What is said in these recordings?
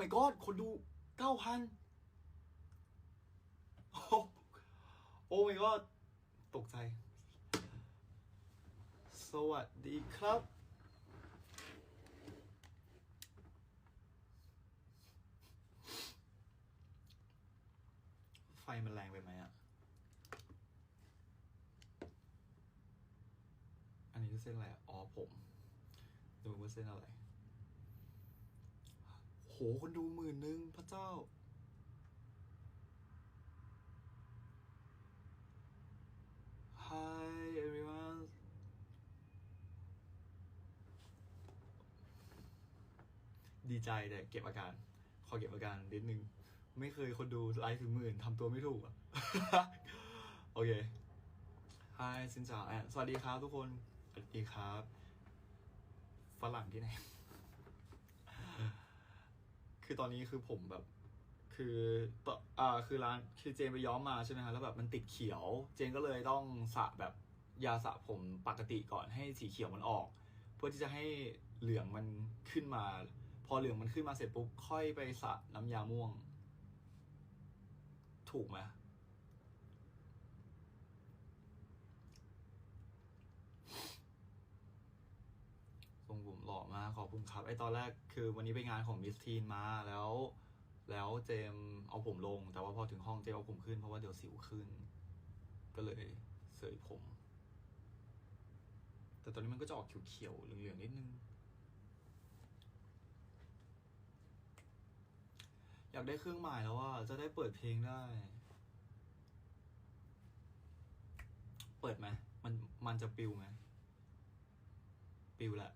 my god คนดูเก้าพันโอ้โอ้ my god ตกใจ สวัสดีครับ ไฟมันแรงไปไหมอะ อันนี้คือเส้นอะไรอะอ๋อผม ดูว่าเส้นอะไร โหคนดูหมื่นหนึ่งพระเจ้า Hi everyone ดีใจแต่เก็บอาการ ขอเก็บอาการนิดนึง ไม่เคยคนดูไลฟ์ถึงหมื่นทำตัวไม่ถูกอะ โอเค Hi สินจาสวัสดีครับทุกคน สวัสดีครับ ฝรั่งที่ไหน คือตอนนี้คือผมแบบ คือต่ออ่าคือร้านคือเจนไปย้อมมาใช่ไหมฮะแล้วแบบมันติดเขียว เจนก็เลยต้องสระแบบยาสระผมปกติก่อนให้สีเขียวมันออก เพื่อที่จะให้เหลืองมันขึ้นมา พอเหลืองมันขึ้นมาเสร็จปุ๊บค่อยไปสระน้ำยาม่วง ถูกไหมทรงผมหล่อมาก ขอบคุณครับไอตอนแรกคือวันนี้ไปงานของมิสทีนมาแล้ว แล้วเจมเอาผมลง แต่ว่าพอถึงห้องเจมเอาผมขึ้นเพราะว่าเดี๋ยวสิวขึ้น ก็เลยเสยผม แต่ตอนนี้มันก็จะออกเขียวๆเหลืองๆนิดนึง อยากได้เครื่องหมายแล้วว่าจะได้เปิดเพลงได้ เปิดไหมมันมันจะปิวไหมปิวแหละ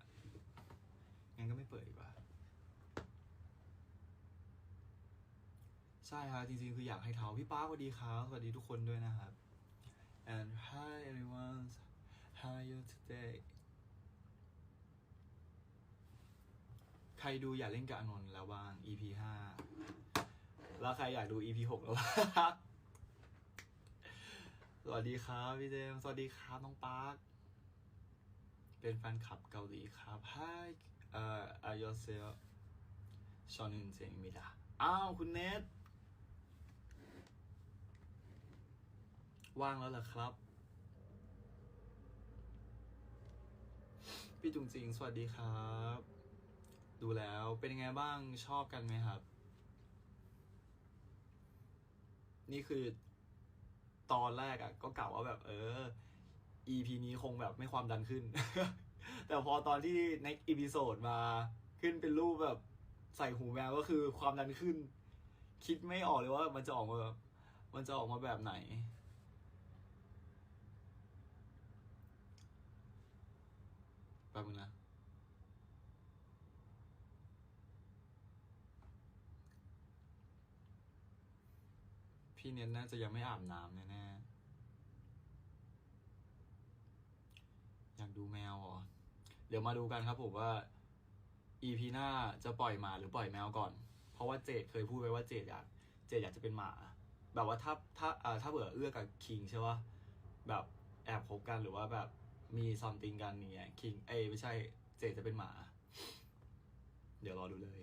งั้นก็ไม่เปิดดีกว่า ใช่ครับจริงๆ คืออยากให้เท้าพี่ป้าสวัสดีครับสวัสดีทุกคนด้วยนะครับ and hi everyone how are you today ใครดูอยากเล่นกับอนนท์แล้วบ้าง EP ห้าแล้วใครอยากดู EP หกแล้วบ้างสวัสดีครับพี่เจมส์สวัสดีครับน้องปาร์คเป็นแฟนคลับเกาหลีครับ Hi เอ่อ are yourself ชอนึนเจมิดาอ้าวคุณเนทว่างแล้วเหรอครับ พี่จุงจิงสวัสดีครับ ดูแล้วเป็นยังไงบ้างชอบกันไหมครับ นี่คือตอนแรกอะ่ะ ก็กล่าวว่าแบบ เออ EP นี้คงแบบไม่ความดันขึ้น แต่พอตอนที่ next episode มาขึ้นเป็นรูปแบบใส่หูแมวก็คือความดันขึ้น คิดไม่ออกเลยว่ามันจะออกมา มันจะออกมาแบบไหน แป๊บนึงนะพี่เน้นน่าจะยังไม่อาบน้ำแน่ๆ อยาก ดูแมวเหรอเดี๋ยวมาดูกันครับผมว่า EP หน้าจะปล่อยหมาหรือปล่อยแมวก่อน เพราะว่าเจดเคยพูดไว้ว่าเจดอยากเจดอยากจะเป็นหมา แบบว่าถ้าถ้าอ่าถ้าเบื่อเอื้อกับคิงใช่ปะแบบแอบคบกันหรือว่าแบบมีซัมติงกันอย่างเงี้ยคิงเอ้ไม่ใช่เจดจะเป็นหมา เดี๋ยวรอดูเลย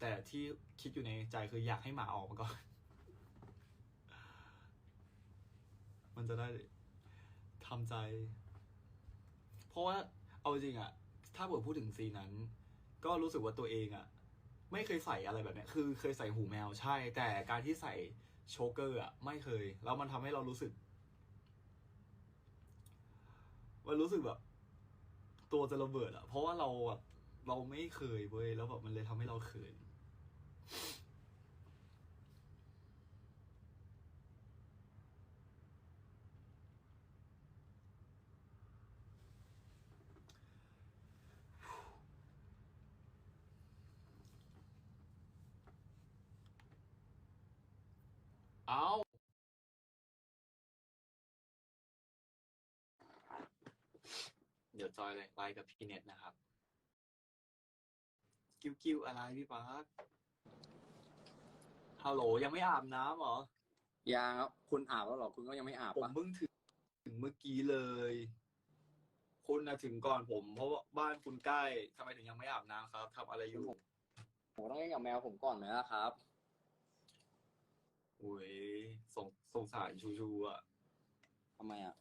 แต่ที่คิดอยู่ในใจคืออยากให้หมาออกมาก่อน มันจะได้ทำใจ ราะว่าเอาจริงอะถ้าเกิดพูดถึงซีนนั้น ก็รู้สึกว่าตัวเองอะไม่เคยใส่อะไรแบบเนี้ยคือเคยใส่หูแมวใช่ แต่การที่ใส่โชเกอร์อะไม่เคย แล้วมันทำให้เรารู้สึก มันรู้สึกแบบ ตัวจะระเบิดอะเพราะว่าเราแบบเราไม่เคยเว้ยแล้วแบบมันเลยทำให้เราเขิน ดี๋ยวจอยเลยไลน์กับพี่เน็ตนะครับ กิ้วกิ้วอะไรพี่ปาร์คฮัลโหลยังไม่อาบน้ำเหรอ ยังครับคุณอาบแล้วเหรอ คุณก็ยังไม่อาบผมปะเพิ่งถึงถึงเมื่อกี้เลย คุณนะถึงก่อนผม เพราะว่าบ้านคุณใกล้ทำไมถึงยังไม่อาบน้ำครับทำอะไรอยู่ผมต้องเล่นกับแมวผมก่อนไหมล่ะครับโอ้ยสงสงสารชูชูอะทำไมอะ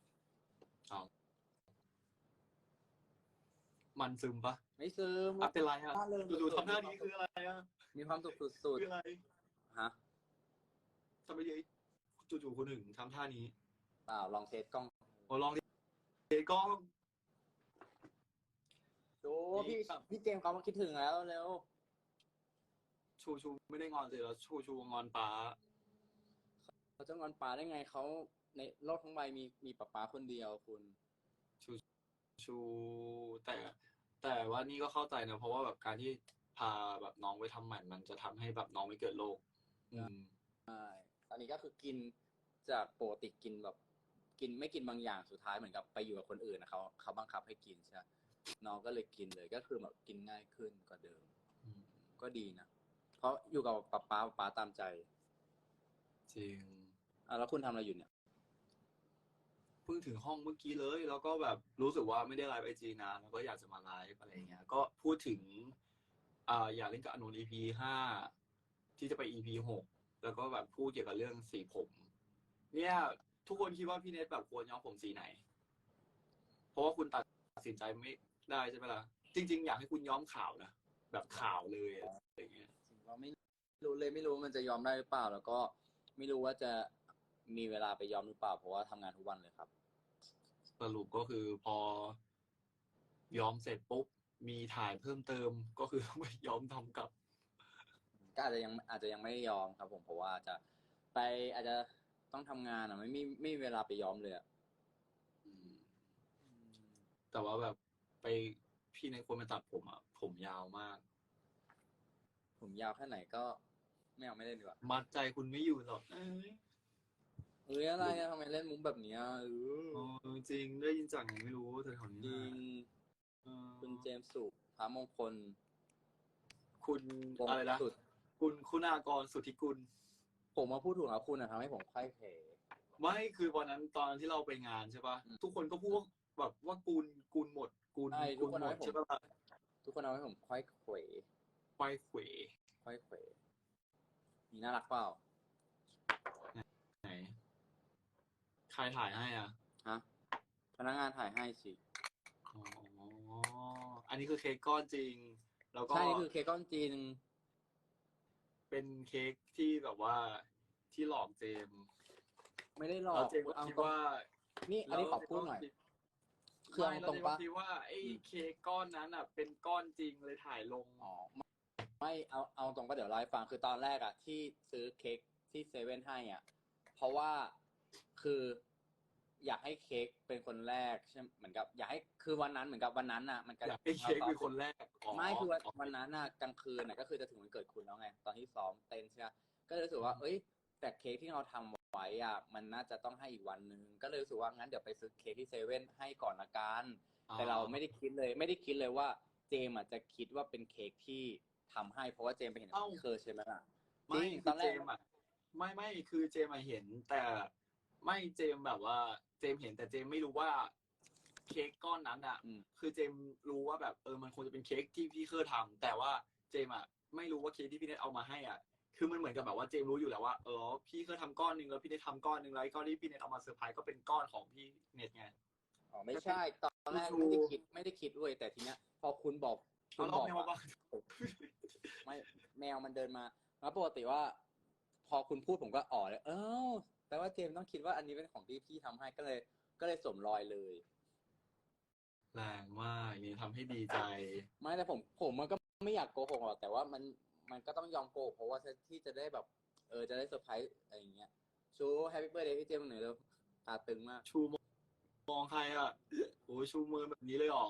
มันซึมปะไม่ซึมอะเป็นไรอะร่าเริงชูชูทำหน้านี้คืออะไรอะมีความสุขสุดคืออะไรๆฮะทำไมยัยจู่ๆคนหนึ่งทำท่านี้เปล่าลองเทสกล้องโอ้ลองดิเดกล้องโอ้พี่พี่เจมส์เขามาคิดถึงแล้วเร็วชูชูไม่ได้งอนเลยแล้วชูชูงอนป้าเขาจะงอนป้าได้ไงเขาในโลกทั้งใบมีมีป้าป้าคนเดียวคุณ ชู แต่ แต่ว่านี่ก็เข้าใจนะ เพราะว่าแบบการที่พาแบบน้องไปทำหมันมันจะทำให้แบบน้องไม่เกิดโรคอืม ใช่ตอนนี้ก็คือกินจากปกติกินแบบ กินไม่กินบางอย่างสุดท้ายเหมือนกับไปอยู่กับคนอื่นนะเขาเขาบังคับให้กินใช่ไหมน้องก็เลยกินเลยก็คือแบบกินง่ายขึ้นกว่าเดิม อืม ก็ดีนะเพราะอยู่กับป๊าป๊าป๊าตามใจจริง อะแล้วคุณทำอะไรอยู่เนี่ย เพิ่งถึงห้องเมื่อกี้เลย แล้วก็แบบรู้สึกว่าไม่ได้ไลฟ์ไอจีนานแล้วก็อยากจะมาไลฟ์อะไรเงี้ย ก็พูดถึงอ่าอยากเล่นกับอนุน EP ห้าที่จะไป EP หกแล้วก็แบบพูดเกี่ยวกับเรื่องสีผม เนี่ย ทุกคนคิดว่าพี่เนทแบบควรย้อมผมสีไหน เพราะว่าคุณตัดสินใจไม่ได้ใช่ไหมล่ะจริง ๆ อยากให้คุณย้อมขาวนะแบบขาวเลยอะอะไรเงี้ยเราไม่รู้เลยไม่รู้ว่ามันจะยอมได้หรือเปล่า แล้วก็ไม่รู้ว่าจะ มีเวลาไปยอมหรือเปล่า เพราะว่าทำงานทุกวันเลยครับ สรุปก็คือพอย้อมเสร็จปุ๊บ มีถ่ายเพิ่มเติมก็คือต้องไปย้อมทำกับ ก็อาจจะยังอาจจะยังไม่ได้ยอมครับผมเพราะว่าจะไปอาจจะต้องทำงานอะไม่มีไม่มีเวลาไปยอมเลยอะอืม แต่ว่าแบบไปพี่ในควรไปตัดผมอะ ผมยาวมาก ผมยาวแค่ไหนก็ไม่เอาไม่เล่นดีกว่า มัดใจคุณไม่อยู่หรอกเอ้ย เอ้ยอะไรอะทำไมเล่นมุกแบบเนี้ยเออเออจริงได้ยินจากไหนไม่รู้เธอแถวจนี้ริงเออคุณเจมส์สุพระมงคลคุณวงอะไรนะสุดคุณคุณากรสุทธิกุล ผมมาพูดถูกแล้วคุณอะทำให้ผมไข้เขวไม่คือวันนั้นตอนที่เราไปงานใช่ปะอืมทุกคนก็พูดว่าแบบว่ากูลกูลหมดกูลใช่ทุกูกลคนหมเอาดให้ผม ใช่ปะล่ะทุกคนเอาให้ผมไข้เขวควายเขวไข้เขวนี่น่ารักเปล่า ไหน ใครถ่ายให้อะฮะพนักงานถ่ายให้สิอ๋ออันนี้คือเค้กก้อนจริง แล้วก็ใช่นี่คือเค้กก้อนจีนเป็นเค้กที่แบบว่าที่หลอกเจมส์ไม่ได้หลอแล้วกเจมส์ก็เอาคิดตรงว่า นี่อันนี้ขอพูดหน่อยคือเอาไม่ตรงปะแล้วเจมส์ก็คิดว่าไอ้อืมเค้กก้อนนั้นอะ เป็นก้อนจริงเลยถ่ายลง อ๋อไม่ไม่เอาเอาตรงก็เดี๋ยวเล่าให้ฟังคือตอนแรกอะที่ซื้อเค้กที่เซเว่นให้อะเพราะว่าคือ อยากให้เค้กเป็นคนแรกใช่ไหมเหมือนกับ อยากให้คือวันนั้นเหมือนกับวันนั้นน่ะ มันก็อยากให้เค้กเป็นคนแรกอ๋อไม่คือวันวันนั้นน่ะกลางคืนน่ะก็คือจะถึงวันเกิดคุณแล้วไงตอนที่ซ้อมเต้นใช่ไหมก็เลยรู้สึกว่า เอ้ย แต่เค้กที่เราทำไว้อะมันน่าจะต้องให้อีกวันนึงก็เลยรู้สึกว่างั้นเดี๋ยวไปซื้อเค้กที่เซเว่นให้ก่อนละกัน แต่เราไม่ได้คิดเลย ไม่ได้คิดเลยว่าเจมส์อะจะคิดว่าเป็นเค้กที่ทำให้เพราะว่าเจมส์ไปเห็นเคอร์ใช่ไหมล่ะไม่จริงคือตอนแรเจก มส์อะไม่ไม่คือเจมส์อะเห็น แต่ไม่เจมส์แบบว่า เจมส์เห็นแต่เจมส์ไม่รู้ว่าเค้กก้อนนั้นอะอืม คือเจมส์รู้ว่าแบบเออมันควรจะเป็นเค้กที่พี่เคอร์ทำแต่ว่าเจมส์อะไม่รู้ว่าเค้กที่พี่เนทเอามาให้อะ คือมันเหมือนกับแบบว่าเจมส์รู้อยู่แล้วว่าเออพี่เคยทำก้อนหนึ่งแล้วพี่เนททำก้อนหนึ่งแล้วไอ้ก้อนที่พี่เนทเอามาเซอร์ไพรส์ก็เป็นก้อนของพี่เนทไง อ๋อไม่ใช่ ตอนแรกชูไม่ได้คิดไม่ได้คิดด้วยแต่ทีเนี้ย พอคุณบอกคุเอาณเราบอกแมวว่ามาไม่แมวมันเดินมา แล้วปกติว่า พอคุณพูดผมก็อ๋อเลยเออ แต่ว่าเจมส์ต้องคิดว่าอันนี้เป็นของที่พี่ทำให้ก็เลย ก็เลยสวมรอยเลย แรงมากนี่ทำให้ดีใจ ไม่แต่ผมผมมันก็ไม่อยากโกหกหรอกแต่ว่ามันมันก็ต้องยอมโกหกเพราะว่าที่จะได้แบบ เออจะได้เซอร์ไพรส์อะไรอย่างเงี้ยชูแฮปปี้เบิร์ดเดย์พี่เจมส์หน่อยเร็วตาตึงมาก ชูมองใครอะโอ้ยชูมือแบบนี้เลยเหรอ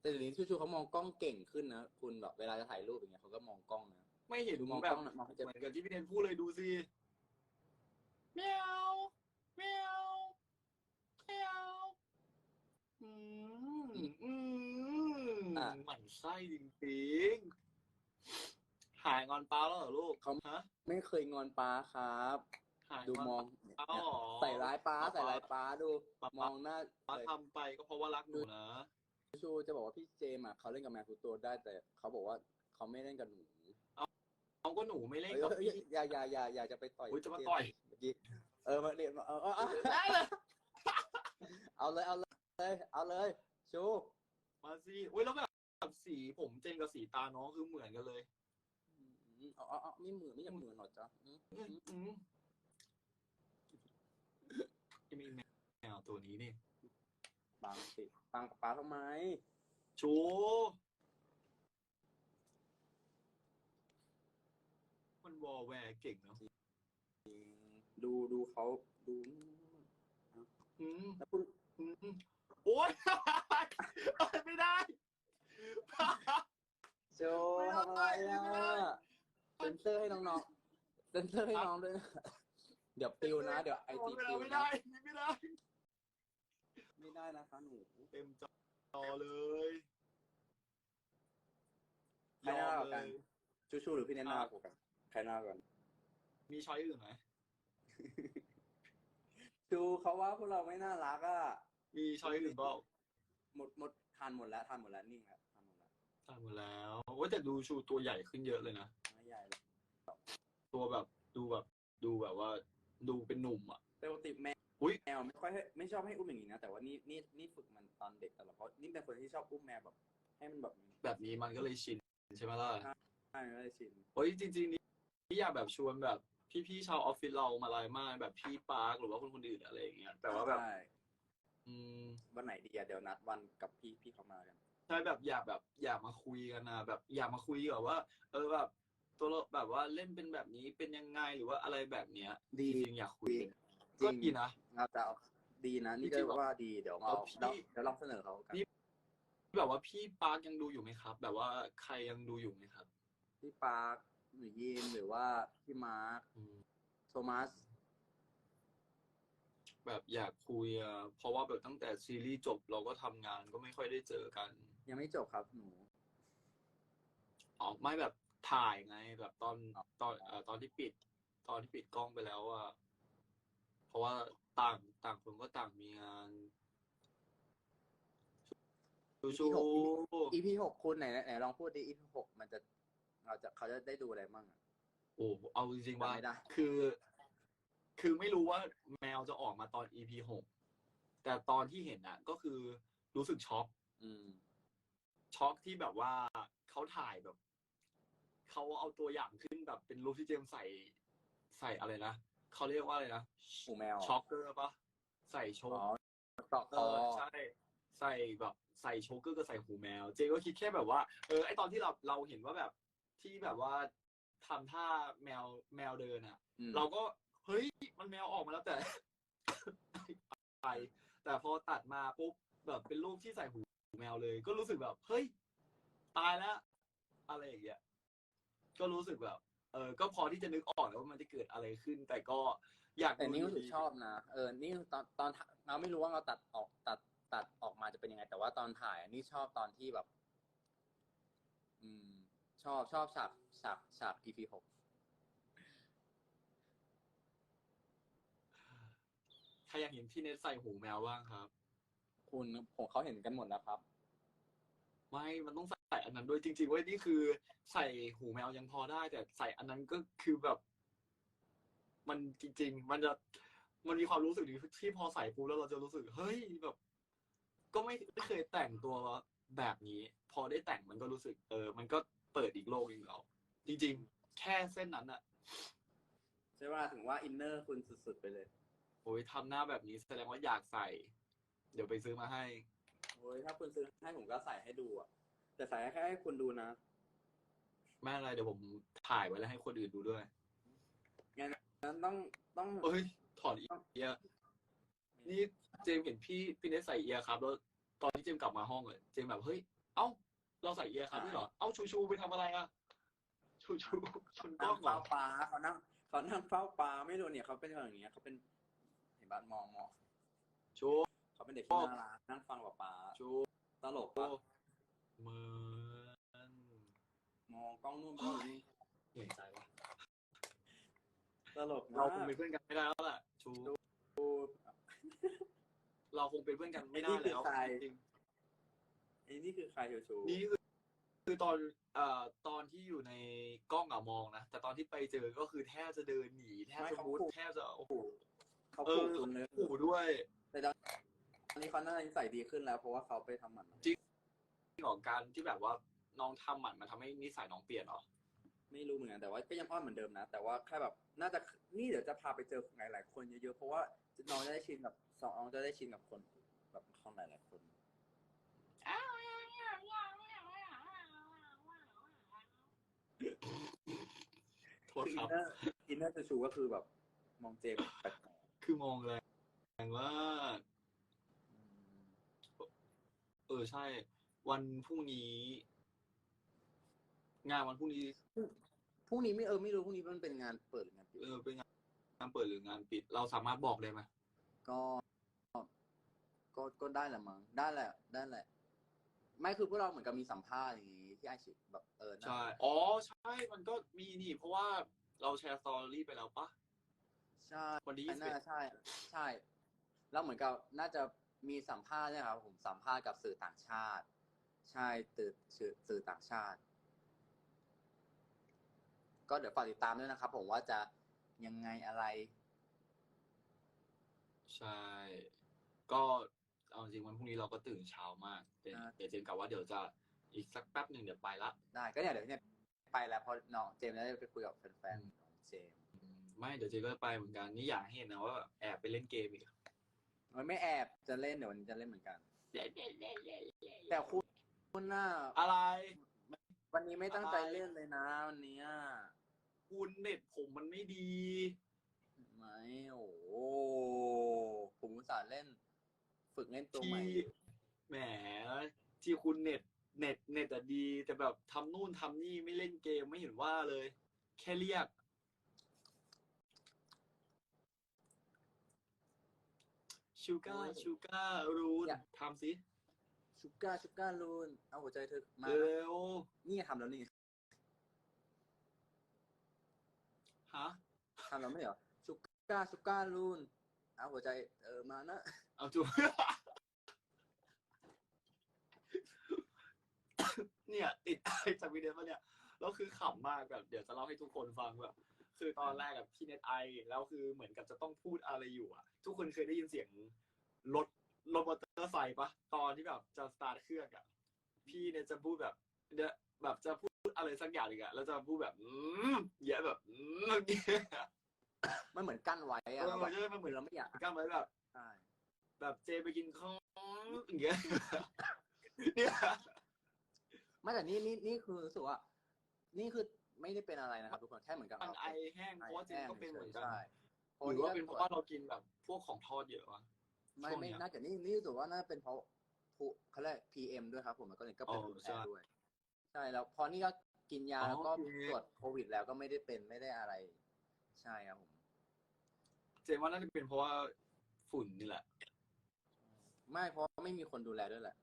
แต่เดี๋ยวนี้ชูชูเขามองกล้องเก่งขึ้นนะคุณแบบเวลาจะถ่ายรูปอย่างเงี้ยเขาก็มองกล้องนะไม่เห็นดูมองแบกล้บองนะมองให้เจเหมือนกับที่พี่เนนพูดเลยดูสิ เมียวเมียวเมียวอืมอืมหมั่นไส้จริงๆ หายงอนป้าแล้วเหรอลูกฮะไม่เคยงอนป้าครับ หายดูงอนมองป้าเหรอ ใส่ร้ายป้าใส่ร้ายป้าดูป้ามองหน้าป้าเลยทำไปก็เพราะว่ารักหนูนะชูจะบอกว่าพี่เจมส์อะเขาเล่นกับแมวทุกตัวได้แต่เขาบอกว่าเขาไม่เล่นกับหนูเอาก็หนูไม่เล่นเอ้ยกับเอ้ยพี่ อย่าอย่าอย่าอย่าจะไปต่อยอุ๊ยจะมาต่อยเมื่ อกี้เออมาเรียนเออเออเออได้เลย เอาเลยเอาเลยเอาเลยชูมาสิอุ้ยแล้วแบบสีผมเจนกับสีตาน้องคือเหมือนกันเลยอืมเอาเอาเอาไม่เหมือนไม่อยากเหมือนหรอจ๊ะอืมอืมอืมที่มีแมวตัวนี้นี่บังสิบังป๊าทำไม ชูมันวอลแวร์เก่งเนาะอืม ดูดูเขาดูอืมแล้วคุณอืมโอ๊ย ไม่ได้ โจทำอะไรอะเซนเซอร์ให้น้องๆเซนเซอร์ให้น้องด้วยนะเดี๋ยวปิวนะ เดี๋ยวไอจีปิวไม่นะได้ ไม่ได้ ไม่ได้นะคะหนูเต็มจอเลยใครน่ารักกว่ากันยอมเลยชูชูหรือพี่เนนน่ารักกว่ากันใครน่ารักกว่ากันมีช้อยอื่นไหม ชูเขาว่าพวกเราไม่น่ารักอะมีช้อยอื่นเปล่าหมดหมดทานหมดแล้วทานหมดแล้วนิ่งแล้วทานหมดแล้วตายหมดแล้วว่าแต่ดูชูตัวใหญ่ขึ้นเยอะเลยนะ ไม่ใหญ่เลยตัวแบบดูแบบ ดูแบบว่า ดูเป็นหนุ่มอะปกติแมวอุ๊ยแมวไม่ค่อยให้ไม่ชอบให้อุ้มอย่างนี้นะแต่ว่านี่นี่นี่ฝึกมันตอนเด็กตลอดเพราะนี่เป็นคนที่ชอบอุ้มแมวแบบ ให้มันแบบแบบนี้มันก็เลยชินใช่ไหมล่ะใช่ก็เลยชินเฮ้ยจริงๆนี่นี่อยากแบบชวนแบบ พี่ๆชาวออฟฟิศเรามาไลน์มากแบบพี่ปาร์คหรือว่าคนคนอื่นอะไรอย่างเงี้ยแต่ว่าแบบ ใช่อืม วันไหนดีอะเดี๋ยวนัดวันกับพี่พี่เขามากัน ใช่แบบอยากแบบอยากมาคุยกันนะแบบอยากมาคุยแบบว่า เออแบบ ตัวเราแบบว่าเล่นเป็นแบบนี้เป็นยังไงหรือว่าอะไรแบบเนี้ยดี จริงๆอยากคุย จริง ก็ดีนะ เราจะเอาดีนะนี่จริก็งๆแบบว่าดีเดี๋ยวเราเอาพี่เราเดี๋ยวลองเสนอเขากันพี่ แบบว่าพี่ปาร์คยังดูอยู่ไหมครับ แบบว่าใครยังดูอยู่ไหมครับ พี่ปาร์ค หรือยีนหรือว่าพี่มาร์คอืม โทมัส แบบอยากคุยอะเพราะว่าแบบตั้งแต่ซีรีส์จบเราก็ทำงานก็ไม่ค่อยได้เจอกันยังไม่จบครับหนู อ๋อไม่แบบถ่ายไง แบบตอนอ๋อตอนเอ่อตอนที่ปิด ตอนที่ปิดกล้องไปแล้วอะเพราะว่าต่างต่างคนก็ต่างมีงานชูชูอีพีหกคุณไหนไหนลองพูดดิอีพีหกมันจะ เราจะเขาจะได้ดูอะไรบ้างอะโอ้เอาจริงๆว่าจำไม่ได้ คือ คือไม่รู้ว่าแมวจะออกมาตอน EP หกแต่ตอนที่เห็นอะก็คือรู้สึกช็อกอืม ช็อกที่แบบว่าเขาถ่ายแบบเขาเอาตัวอย่างขึ้นแบบเป็นรูปที่เจมส์ใส่ใส่อะไรนะเขาเรียกว่าอะไรนะหูแมวช็อกเกอร์ปะใส่โชอ๋ว์อตอกเอคออใช่ ใส่แบบใส่โชกเกอร์ก็ใส่หูแมว เจก็คิดแค่แบบว่าเออไอตอนที่เราเราเห็นว่าแบบ ที่แบบว่าทำท่าแมวแมวเดินอะอืม เราก็เฮ้ยมันแมวออกมาแล้วแต่ ไป แต่พอตัดมาปุ๊บแบบเป็นรูปที่ใส่หูแมวเลย ก็รู้สึกแบบ เฮ้ย ตายแล้ว อะไรอย่างเงี้ยก็รู้สึกแบบ เออ ก็พอที่จะนึกออกแล้วว่ามันจะเกิดอะไรขึ้น แต่ก็อยากแต่นี่รู้สึกดีชอบนะเออนี่ตอนตอนเราไม่รู้ว่าเราตัดออกตัดตัดออกมาจะเป็นยังไง แต่ว่าตอนถ่ายอะนี่ชอบตอนที่แบบ อืม ชอบชอบฉากฉากฉาก EP หกใครอยากเห็นพี่เนทใส่หูแมวบ้างครับ คุณผมเขาเห็นกันหมดแล้วครับ ไม่มันต้องใส่อันนั้นด้วยจริงๆเว้ยนี่คือ ใส่หูแมวยังพอได้ แต่ใส่อันนั้นก็คือแบบ มันจริง ๆ มันจะมันมีความรู้สึกที่พอใส่ปุ๊บแล้วเราจะรู้สึก เฮ้ยแบบ ก็ไม่ไม่เคยแต่งตัวแบบนี้ พอได้แต่งมันก็รู้สึก เออ มันก็ เปิดอีกโลกหนึงเราจริง ๆ แค่เส้นนั้นอะใช่ว่าถึงว่าอินเนอร์คุณสุดๆไปเลยโอ้ยทำหน้าแบบนี้แสดงว่าอยากใส่ เดี๋ยวไปซื้อมาให้ โอ้ยถ้าคุณซื้อให้ผมก็ใส่ให้ดูอะแต่ใส่แค่ให้คุณดูนะไม่อะไรเดี๋ยวผมถ่ายไว้แล้วให้คนอื่นดูด้วยงั้นต้องต้องเอ้ยถอดเอียร์นี่เจมส์เห็นพี่พี่เนสใส่เอียร์ครับแล้วตอนที่เจมส์กลับมาห้องเลยเจมส์แบบเฮ้ยเอ้า เราใส่เอียร์ครับด้วยเหรอ เอ้าชูชูไปทำอะไรอะชูชูชนกล้นั่องงเหรเฝ้าอปลาเขานั่งเขานั่งเฝ้าปลาไม่รู้เนี่ยเขาเป็นอย่างเงี้ยเขาเป็นเห็นบ้านมองมองชู เขาเป็นเด็กที่น่ารักนั่งฟังปลาปลาชู ตลกปะเหมือนมองกล้องนู่นกล้องนี่เหนื่อยใจว่ะตลกมากเราคงเป็นเพื่อนกันไม่ได้แล้วแหละชู เราคงเป็นเพื่อนกันไม่ได้แล้วจริง ไอ้นี่คือใครชูชูๆนี่คือคือตอนเอ่อตอนที่อยู่ในกล้องอะมองนะ แต่ตอนที่ไปเจอก็คือแทบจะเดินหนีแทบไม่จะเขามุดขู่แทบจะโอ้โหเขาเอปลูอกคุณเลยขู่ด้วยแต่ตอนนี้เขาน่าจะนิสัยดีขึ้นแล้ว เพราะว่าเขาไปทำหมันมาจริงของการที่แบบว่าน้องทำหมันมาทำให้นิสัยน้องเปลี่ยนเหรอไม่รู้เหมือนกันแต่ว่าก็ยังอ้อนเหมือนเดิมนะ แต่ว่าแค่แบบน่าจะนี่เดี๋ยวจะพาไปเจอหลายๆคนเยอะๆเพราะว่าน้องจะได้ชินกับสองน้องจะได้ชินกับคนแบบคนหลายๆคน ษคือคอิรับนเนอร์อินเนอร์จะชูก็คือแบบมองเจมส์แปลกคือมองแรงว่าๆอืมเออใช่ วันพรุ่งนี้ งานวันพรุ่งนี้ พรุ่งนี้ไม่เออไม่รู้พรุ่งนี้มันเป็นงานเปิดหรืองานปิดเออเป็นงานงานเปิดหรืองานปิด เราสามารถบอกได้ไหมก็ก็ก็ได้แหละมั้งได้แหละ ได้แหละ ไม่คือพวกเราเหมือนกับมีสัมภาษณ์อย่างงี้ ที่ไอชิแบบเออน่าใช่ อ๋อ ใช่ มันก็มีนี่ เพราะว่าเราแชร์สตอรี่ไปแล้วปะ ใช่วันที่น่าจะใช่ ใช่ แล้วเหมือนกับน่าจะมีสัมภาษณ์เนี่ยครับผมสัมภาษณ์กับสื่อต่างชาติ ใช่สื่อสื่อสื่อต่างชาติ ก็เดี๋ยวฝากติดตามด้วยนะครับ ผมว่าจะยังไงอะไร ใช่ ก็เอาจริงวันพรุ่งนี้เราก็ตื่นเช้ามาก เดี๋ยวอ่า เดี๋ยวเจนกับว่าเดี๋ยวจะ อีกสักแป๊บหนึ่งเดี๋ยวไปละ ได้ก็เนี่ยเดี๋ยวเนี่ยไปแล้วเพราะน้องเจมส์ได้ไปคุยกับแฟนๆของเจมส์อืมไม่เดี๋ยวเจนก็จะไปเหมือนกันนี่อยากให้เห็นนะว่าแบบแอบไปเล่นเกมอีกมันไม่แอบจะเล่นเดี๋ยววันนี้จะเล่นเหมือนกัน แต่คุณคุณน่ะอะไร วันนี้ไม่ตั้งใจอะไรเล่นเลยนะวันเนี้ยคุณเน็ตผมมันไม่ดี ไม่โอ้โหผมอุตส่าห์เล่น ฝึกเล่นตัวใหที่ม่แหมที่คุณเน็ต เน็ตเน็ตอะดี แต่แบบทำนู่นทำนี่ไม่เล่นเกมไม่เห็นว่าเลย แค่เรียก ชูก้าโอ้ยชูก้ารูนอยากทำสิชุก้าชุก้าลูน เอาหัวใจเธอมา เร็ว นี่ทำแล้วนี่ฮะทำแล้วไม่เหรอชุก้าชุก้าลูน เอาหัวใจเออมานะ เอาจู เนี่ยติดไอจากวิดีโอมาเนี่ยแล้วคือขำมากแบบเดี๋ยวจะเล่าให้ทุกคนฟังแบบคือตอนแรกแบบพี่เน็ตไอแล้วคือเหมือนกับจะต้องพูดอะไรอยู่อะ ทุกคนเคยได้ยินเสียงรถรถมอเตอร์ไซค์ปะตอนที่แบบจะสตาร์ทเครื่องอะพี่เนี่ยจะพูดแบบเดยวแบบจะพูดอะไรสักอย่างหนึ่งอะแล้วจะพูดแบบอืมเยอะแบบอืมอย่างเงี้ยมันเหมือนกั้นไว้เออะอเราแบบใช่มันเหมือนเราไม่อยากกันไว้แบบใช่แบบเจไปกินข้าวอย่างเงี้ยเนี่ย ไม่แต่นี่นี่นี่คือรู้สึกว่า นี่คือไม่ได้เป็นอะไรนะครับทุกคนแค่เหมือนกับมันไอเราแห้งเพราะว่าเจนก็เป็นเหมือนกันใช่หรือว่าเป็นเพราะว่าเรากินแบบพวกของทอดเยอะวะ ไม่ช่วงไม่เนี้ย น่าจะนี่นี่รู้สึกว่าน่าเป็นเพราะภูเขาเรียก PM ด้วยครับ ผมมันก็เลยก็เป็นอ๋อภูมิใช่แพ้ด้วย ใช่แล้วพอนี่ก็กินยาอ๋อแล้วก็โอเค ตรวจโควิด แล้วก็ไม่ได้เป็นไม่ได้อะไร ใช่ครับผมเจนว่าน่าจะเป็นเพราะว่าฝุ่นนี่แหละ ไม่เพราะไม่มีคนดูแลด้วยแหละ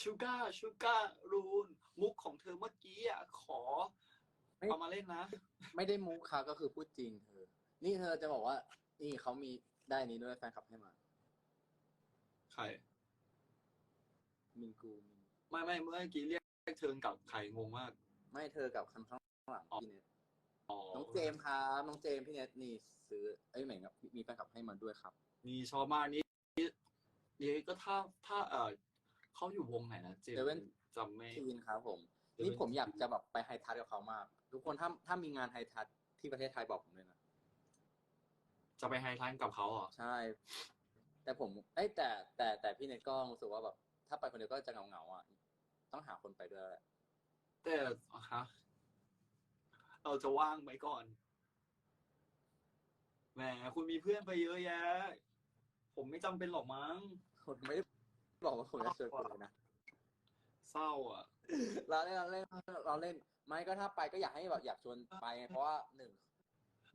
ชูก้าชูก้ารูนมุกของเธอเมื่อกี้อะขอไม่เอามาเล่นนะ ไม่ได้มุกค่ะก็คือพูดจริงเธอ นี่เธอจะบอกว่า นี่เขามีได้นี้ด้วยแฟนคลับให้มา ใคร มินกูมินไม่ไม่เมื่อกี้เรียกเทิงกับใครงงมาก ไม่เธอกับคันข้างหลังอ๋อพี่เน็ตอ๋อน้องเจมส์ครับน้องเจมส์พี่เน็ตนี่ ซื้อเอ้ยเหมือนกับมีแฟนคลับให้มาด้วยครับนี่ชอบมากนี่นี่ก็ถ้าถ้าเออ เขาอยู่วงไหนนะเจน Seven จำไม่ทีนครับผม Seven นี่ผมอยากจะแบบไปไฮทัชกับเขามาก ทุกคนถ้าถ้ามีงานไฮทัชที่ประเทศไทยบอกผมเลยนะจะไปไฮไลท์กับเขาเหรอใช่ แต่ผมเอ้ยแต่แต่แต่พี่เน็ตก็รู้สึกว่าแบบ ถ้าไปคนเดียวก็จะเหงาเหงาๆอะต้องหาคนไปด้วยแหละแต่ฮะเราจะว่างไหมก่อนแหมคุณมีเพื่อนไปเยอะแยะ ผมไม่จำเป็นหรอกมั้งผมไม่ได้ บอกว่าผมจะชวนคุณเลยนะเศร้าอะ เราเล่นเราเล่นเราเล่น ไม่ก็ถ้าไปก็อยากให้แบบอยากชวนไปไงเพราะว่าหนึ่ง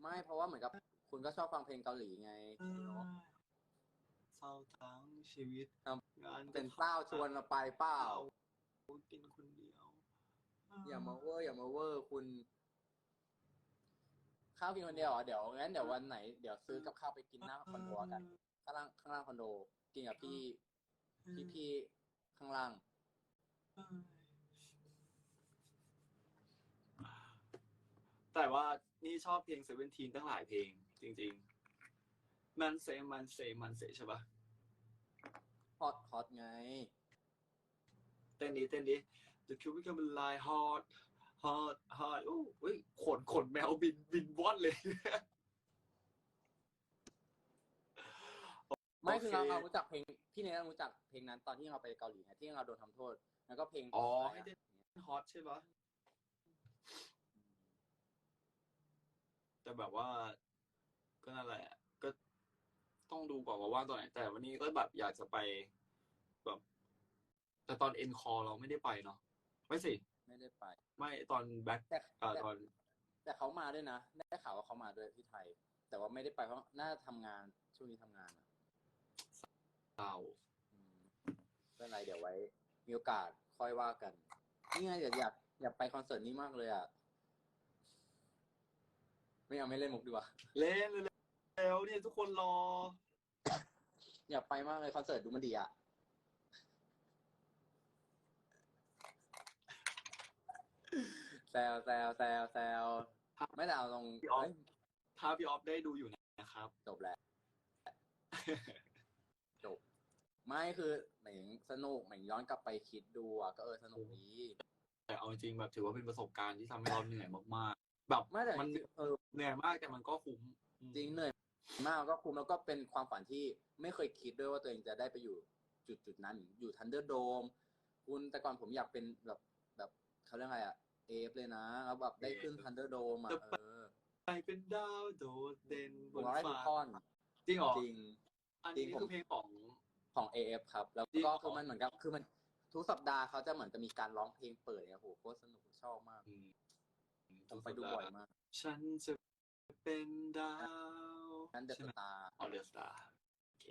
ไม่เพราะว่าเหมือนกับ คุณก็ชอบฟังเพลงเกาหลีไงเนาะเศร้าทั้งชีวิตครับงานก็เป็นเศร้าชวนเราไปเปล่ากินคนเดียว อย่ามาเวอร์อย่ามาเวอร์คุณข้าวกินคนเดียวเหรอเดี๋ยวงั้นเดี๋ยววันไหนเดี๋ยวซื้อกับข้าวไปกินหน้าคอนโดกันข้างล่างข้างล่างคอนโดกินกับพี่ พี่พี่ข้างล่าง แต่ว่านี่ชอบเพลงเซเว่นทีนตั้งหลายเพลง จริง ๆ มันเซมันเซมันเซใช่ปะฮอตฮอตไง เต้นนี้เต้นนี้ The Cube Become a Lie Hot Hot Hot อู้อุ้ยขนขนแมวบินบินว่อนเลย ไม่คือเราโอเคเรารู้จักเพลง พี่เนทรู้จักเพลงนั้นตอนที่เราไปเกาหลีไงที่เราโดนทำโทษ แล้วก็เพลงอ๋อต่ไปให้อะเต้นฮอตใช่ปะแต่แบบว่าก็นั่นแหละ ก็ต้องดูก่อนว่าว่างตอนไหน แต่วันนี้ก็แบบอยากจะไปแบบ แต่ตอนเอ็นคอเราไม่ได้ไปเนาะไม่สิ ไม่ได้ไป ไม่ตอนแบ็คแต่อ่าแต่ตอน แต่เขามาด้วยนะได้ข่าวว่าเขามาด้วยที่ไทย แต่ว่าไม่ได้ไปเพราะน่าจะทำงานช่วงนี้ทำงานอะ เก่าอืมไม่เป็นไรเดี๋ยวไว้ มีโอกาสค่อยว่ากัน นี่ไงอยากอยากอยากไปคอนเสิร์ตนี้มากเลยอะ ไม่เอาไม่เล่นมุกดีกว่า เล่นเร็วๆเนี่ยทุกคนรอ อยากไปมากเลยคอนเสิร์ตดูมันดีอะ แซวแซวแซวแซวไม่แต่เอาตรงพี่ออฟเอ้ยถ้าพี่ออฟได้ดูอยู่นะครับ จบแล้วจบ ไม่คือเหมือนสนุกเหมือนย้อนกลับไปคิดดูอะก็เออสนุกดีแต่เอาจริงๆแบบถือว่าเป็นประสบการณ์ที่ทำให้เราเหนื่อยมากๆ แบบไม่แต่มันเออ เหนื่อยมากแต่มันก็คุ้มอืมจริงเหนื่อยมากแล้วก็คุ้มแล้วก็เป็นความฝันที่ไม่เคยคิดด้วยว่าตัวเองจะได้ไปอยู่จุดจุดๆนั้นอยู่ทันเดอร์โดมคุณแต่ก่อนผมอยากเป็นแบบแบบเขาเรียกอะไรอะเอฟเลยนะแล้วแบบได้ขึ้นทันเดอร์โดมอะเออไปเป็นดาวโดดเด่นบผมนร้องได้ทุฟ้ากท่อนจริงเหรอจริง อันจรินี้งผม คือเพลงของ ของ AF ครับ แล้วจริงเหรก็อคือมันเหมือนกับคือมันทุกสัปดาห์เขาจะเหมือนจะมีการร้องเพลงเปิดเนี่ยโหโคตรสนุกชอบมากอืมผมไปดูบ่อยมาก ฉันจะเป็นดาวนั่นเดอะใช่สไหมตาร์ออเดอร์สตาร์โอเค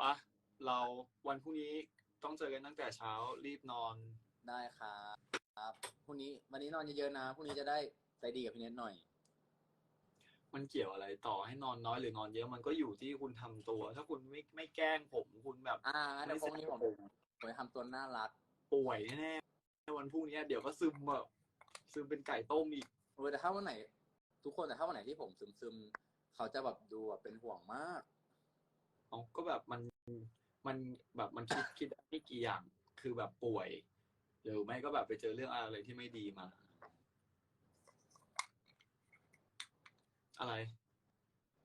ปะเราวันพรุ่งนี้ต้องเจอกันตั้งแต่เช้ารีบนอนได้ครับครับพรุ่งนี้วันนี้นอนเยอะๆนะพรุ่งนี้จะได้ใจดีกับพี่เน็ตหน่อย มันเกี่ยวอะไรต่อให้นอนน้อยหรือนอนเยอะมันก็อยู่ที่คุณทำตัว ถ้าคุณไม่ไม่แกล้งผมคุณแบบอ่างั้นเดี๋ยวพไม่รุ่งนี้ผมผมผมจะทำตัวน่ารัก ป่วยแน่ๆวันพรุ่งนี้เดี๋ยวก็ซึมแบบซึมเป็นไก่ต้มอีกเออแต่ถ้าวันไหน ทุกคนแต่ถ้าวันไหนที่ผมซึมๆเขาจะแบบดูแบบเป็นห่วงมากเอาก็แบบมันมันแบบมันคิดคิดได้ไม่กี่อย่างคือแบบป่วยหรือไม่ก็แบบไปเจอเรื่องอะไรที่ไม่ดีมา อะไร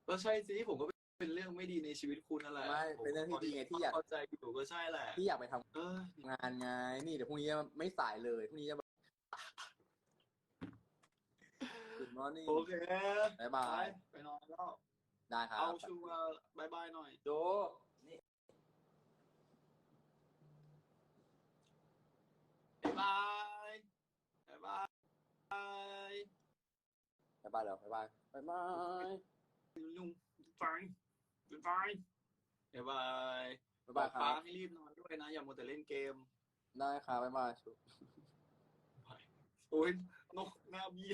ก็ใช่สิผมก็เป็นเรื่องไม่ดีในชีวิตคุณนั่นแหละไม่เป็นเรื่องที่ดีไงที่อยาก เข้าใจอยู่ก็ใช่แหละที่อยากไปทำเอองานไงนี่เดี๋ยวพรุ่งนี้ไม่สายเลยพรุ่งนี้จะแบบ Good morning โอเคบ๊ายบายไปไปนอนแล้วได้ครับเอาชูมาบายบายหน่อย โจนี่ บายบายบายบาย บ๊ายบายแล้วบ๊ายบายบ๊ายบายลุงบายบายบายบายบ๊ายบายคป้ารับให้รีบนอนด้วยนะ อย่ามัวแต่เล่นเกม ได้ครับบ๊ายบายชุโอ้ยนกหน้าบี้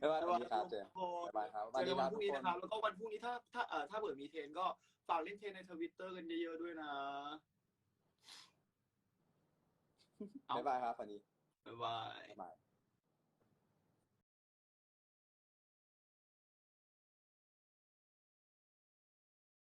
บ๊ายบายสวัสดีครับเจทุกคนบ๊ายบายครับสเจวัสอดีกันควัรับนพทุรุ่กงนี้คนนะครับแล้วก็วันพรุ่งนี้ถ้าถ้าเอ่อถ้าเปิดมีเทรนก็ฝากเล่นเทรนในทวิตเตอร์กันเยอะๆด้วยนะเอาบ๊ายบายครับสวัสดีบ๊ายบายบ๊ายบาย